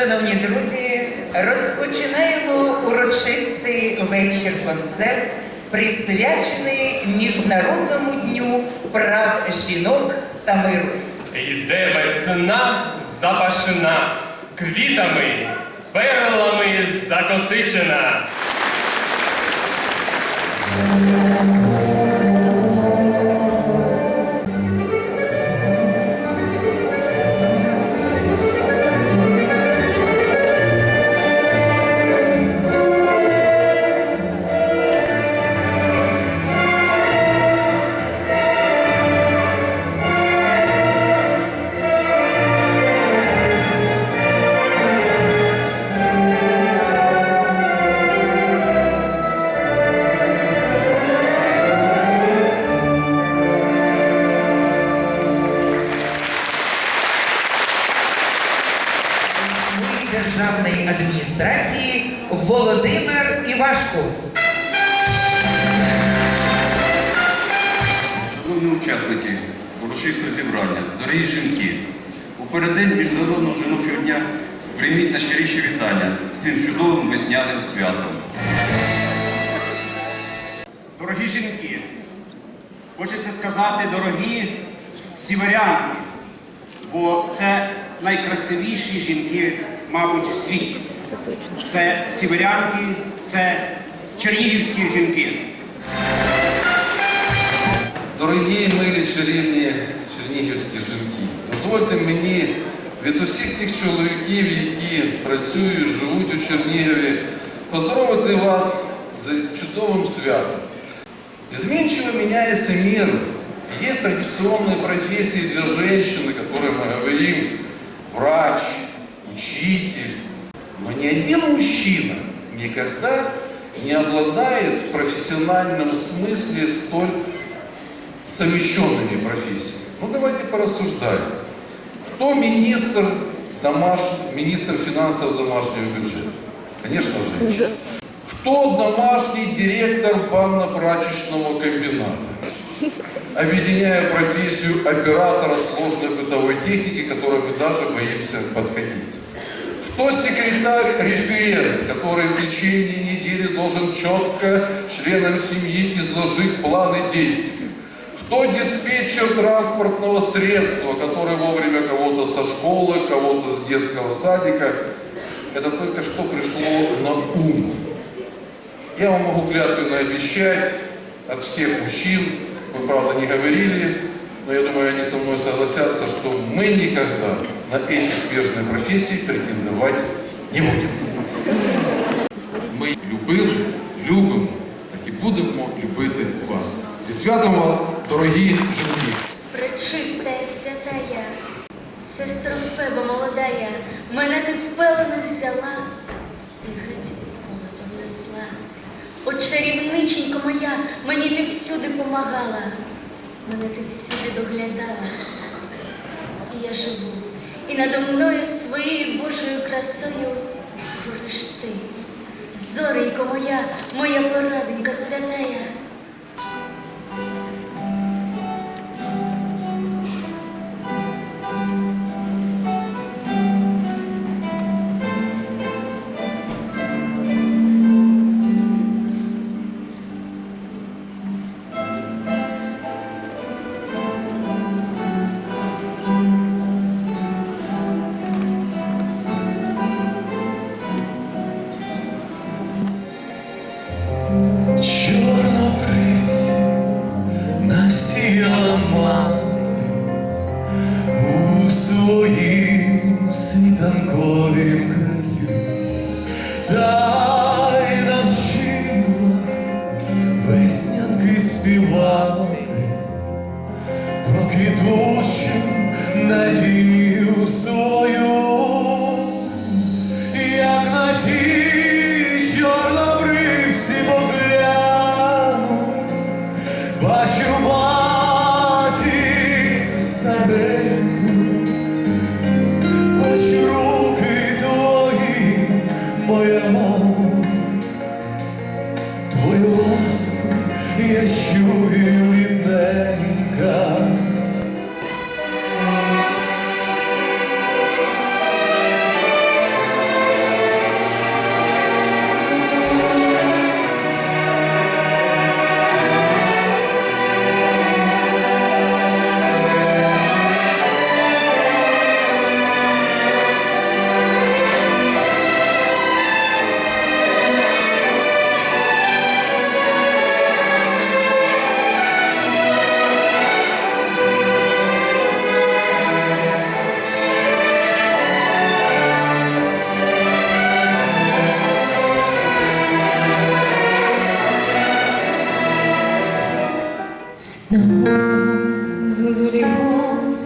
Шановні друзі, розпочинаємо урочистий вечір-концерт, присвячений Міжнародному дню прав жінок та миру. Йде весна запашина, квітами, перлами закосичена. Хочеться сказати дорогі сіверянки, бо це найкрасивіші жінки, мабуть, в світі. Це сіверянки, це чернігівські жінки. Дорогі милі чарівні чернігівські жінки, дозвольте мені від усіх тих чоловіків, які працюють, живуть у Чернігові, поздоровити вас з чудовим святом. Изменчиво меняется мир. Есть традиционные профессии для женщины, о которых мы говорим, врач, учитель. Но ни один мужчина никогда не обладает в профессиональном смысле столь совмещенными профессиями. Ну давайте порассуждаем. Кто министр, домаш... министр финансов домашнего бюджета? Конечно, женщина. Кто домашний директор банно-прачечного комбината? Объединяя профессию оператора сложной бытовой техники, которой мы даже боимся подходить. Кто секретарь-референт, который в течение недели должен четко членам семьи изложить планы действий? Кто диспетчер транспортного средства, который вовремя кого-то со школы, кого-то с детского садика? Это только что пришло на ум. Я вам могу клятвенно обещать от всех мужчин, вы правда не говорили, но я думаю, они со мной согласятся, что мы никогда на эти смежные профессии претендовать не будем. Ми любили, любимо, так і будемо любити вас. Зі святом вас, дорогі жінки! Пречистая святая, сестра Феба молодая, мене ти впевнено взяла Чарівниченько моя, мені ти всюди помагала, мене ти всюди доглядала. І я живу, і надо мною своєю Божою красою кружиш ти. Зоренько моя, моя пораденька святая. Світанковім краю,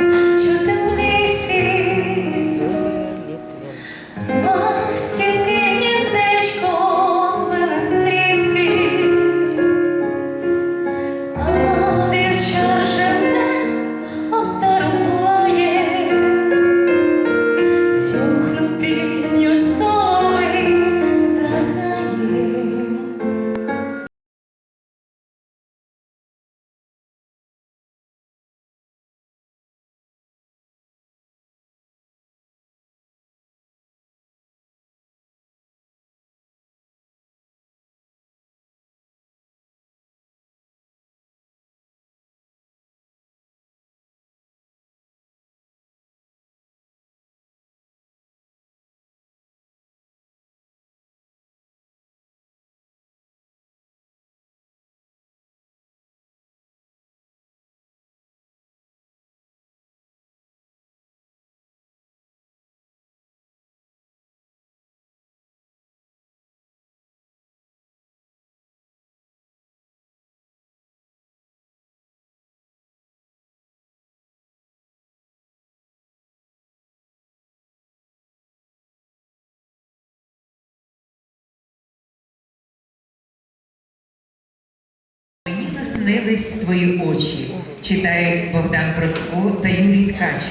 eyes. Наснились твої очі, читають Богдан Процько та Юрій Ткач.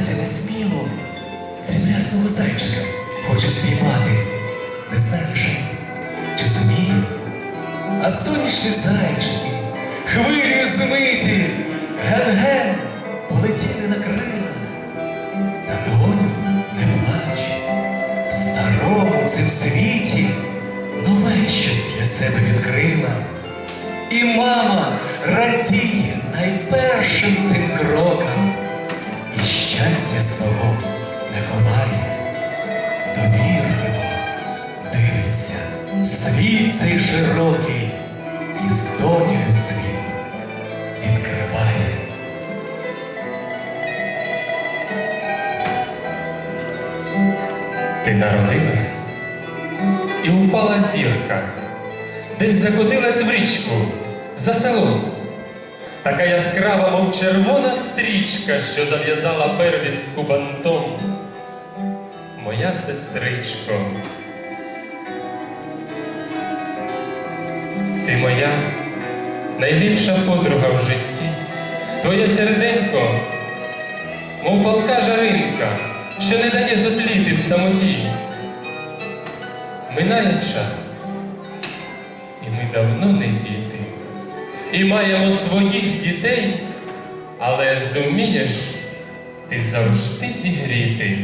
Звелася несміло, сріблясного зайчика хоче спіймати, не знаєш, чи зуміє? А сонячні зайчики, хвилею змиті, ген-ген, полетіли на крила. На доню не плач, в старому цим світі нове щось для себе відкрила. І мама радіє найпершим тим кроком, щастя свого не ховає, довірливо дивиться, світ цей широкий, і з донею світ відкриває. Ти народилась і упала зірка, десь закотилась в річку за селом. Така яскрава, мов червона стрічка, що зав'язала первістку бантом. Моя сестричко. Ти моя найліпша подруга в житті. Твоє серденько, мов палка жаринка, що не дає зотліти в самоті. Минає час, і ми давно не діти, і маємо своїх дітей, але зумієш ти завжди зігріти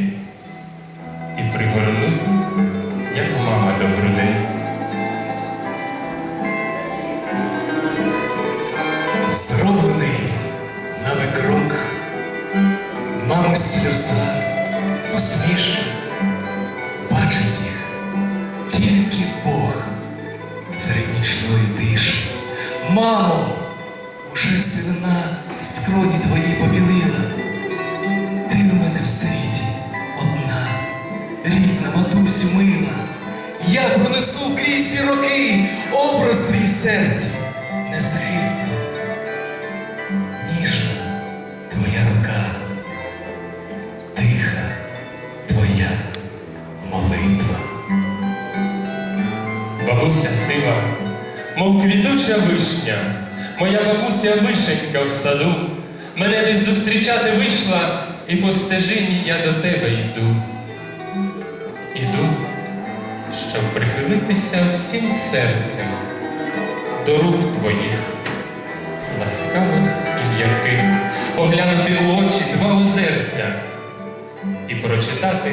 Бабуся сива, мов квітуча вишня, моя бабуся вишенька в саду, мене десь зустрічати вийшла, і по стежині я до тебе йду. Іду, щоб прихилитися всім серцем до рук твоїх, ласкавих і м'яких, поглянути у очі два озерця і прочитати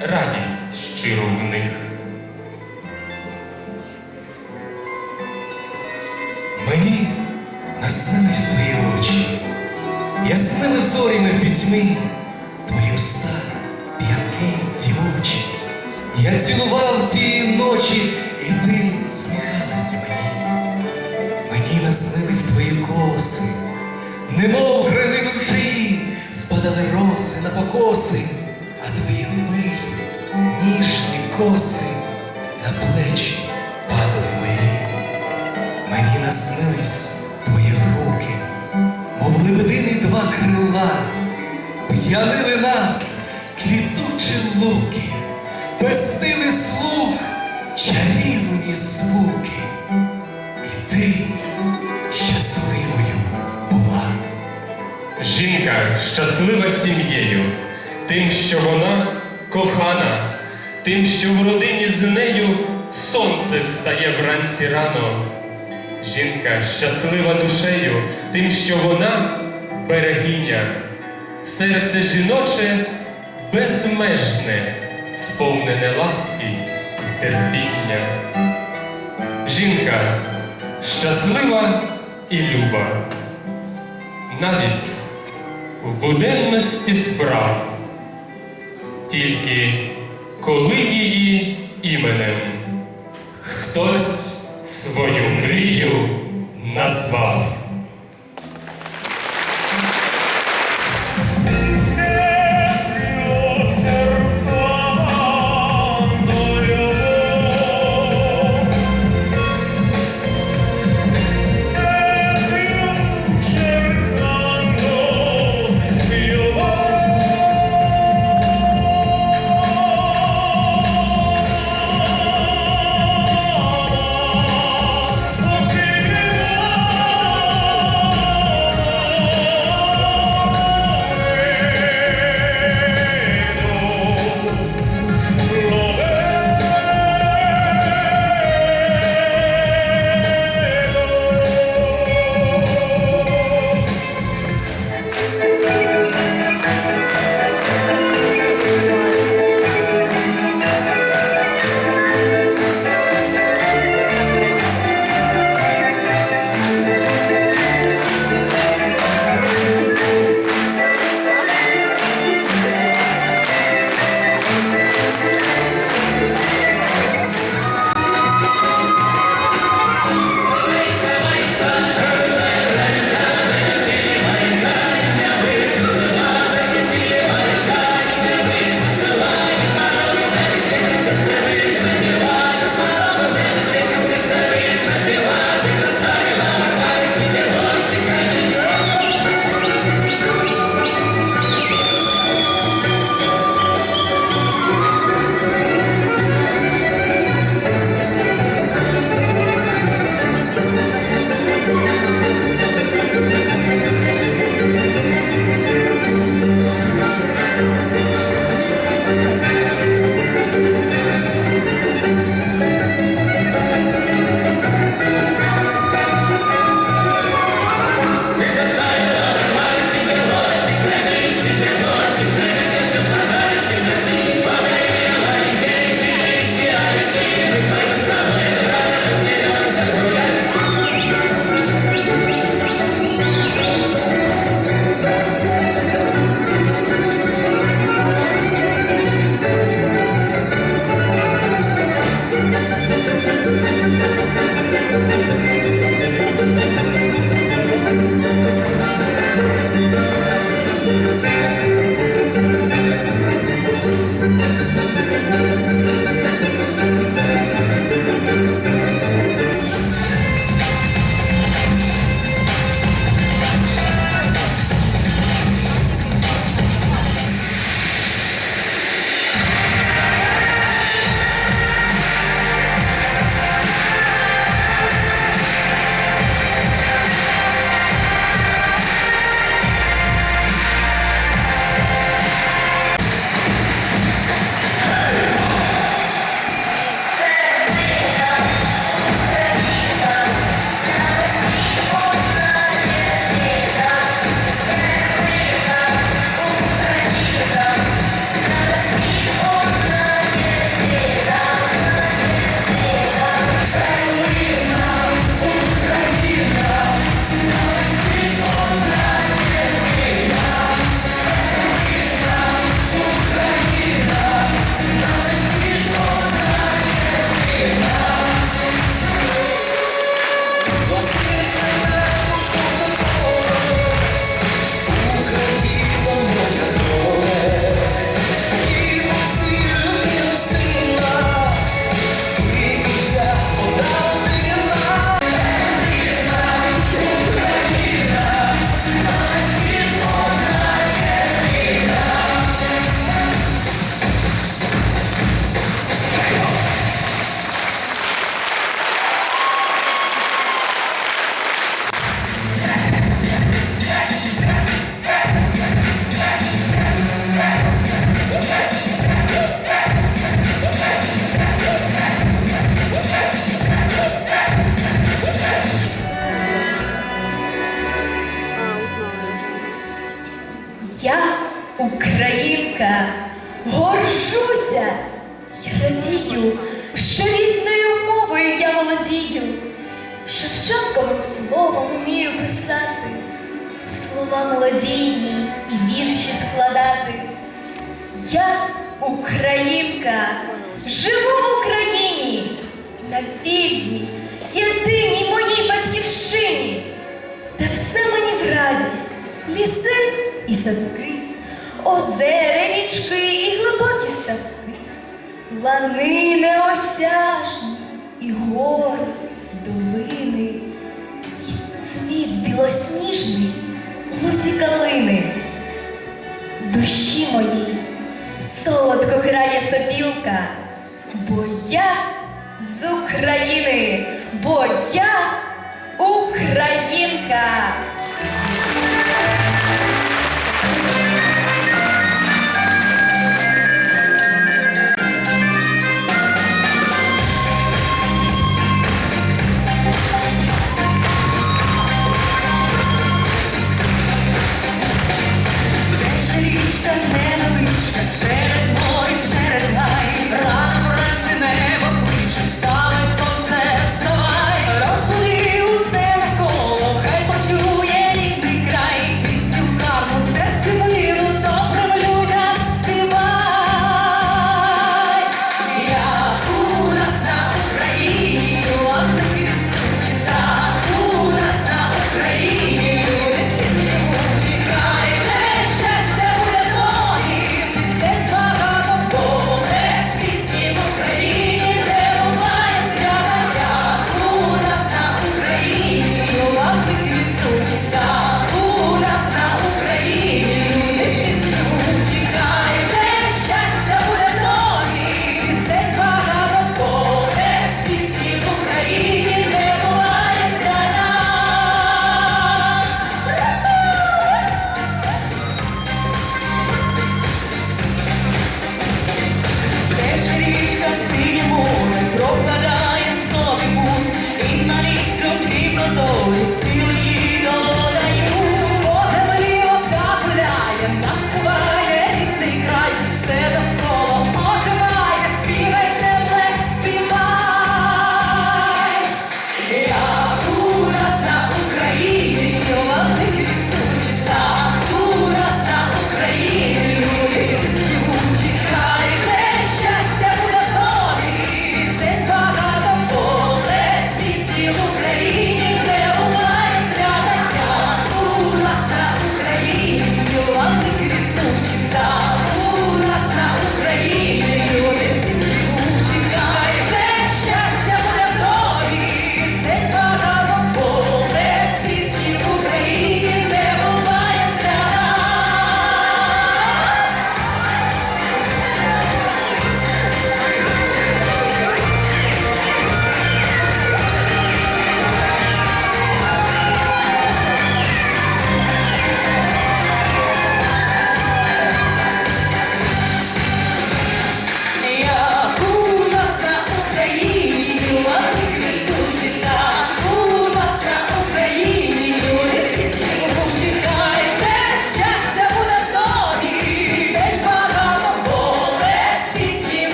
радість щиру в них. Наснились твої очі, ясними зорями в пітьмі, твої уста п'янки дівочі. Я цілував цієї ночі, і ти сміхалась мені. Мені наснились твої коси, немов грани ручаї, спадали роси на покоси, а твої милі, ніжні коси на плечі крила, п'янили нас квітучі луки, пестили слух чарівні звуки, і ти щасливою була. Жінка щаслива сім'єю, тим, що вона кохана, тим, що в родині з нею сонце встає вранці рано. Жінка щаслива душею, тим, що вона берегиня, серце жіноче безмежне, сповнене ласки й терпіння. Жінка щаслива і люба навіть в буденності справ, тільки коли її іменем хтось свою мрію назвав. Садки, озера, річки і глибокі ставки, лани неосяжні, і гори, і долини, і цвіт білосніжний, лузі калини. Душі моїй солодко грає сопілка, бо я з України, бо я українка.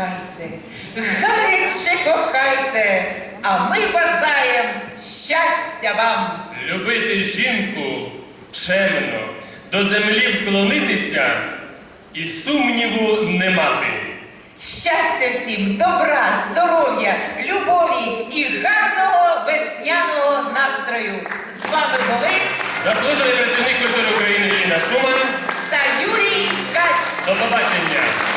кохайте, гаряче кохайте, а ми бажаємо щастя вам. Любити жінку чемно, до землі вклонитися і сумніву не мати. Щастя всім, добра, здоров'я, любові і гарного весняного настрою. З вами були заслужений працівник культури України Ліна Шуман та Юрій Кач. До побачення.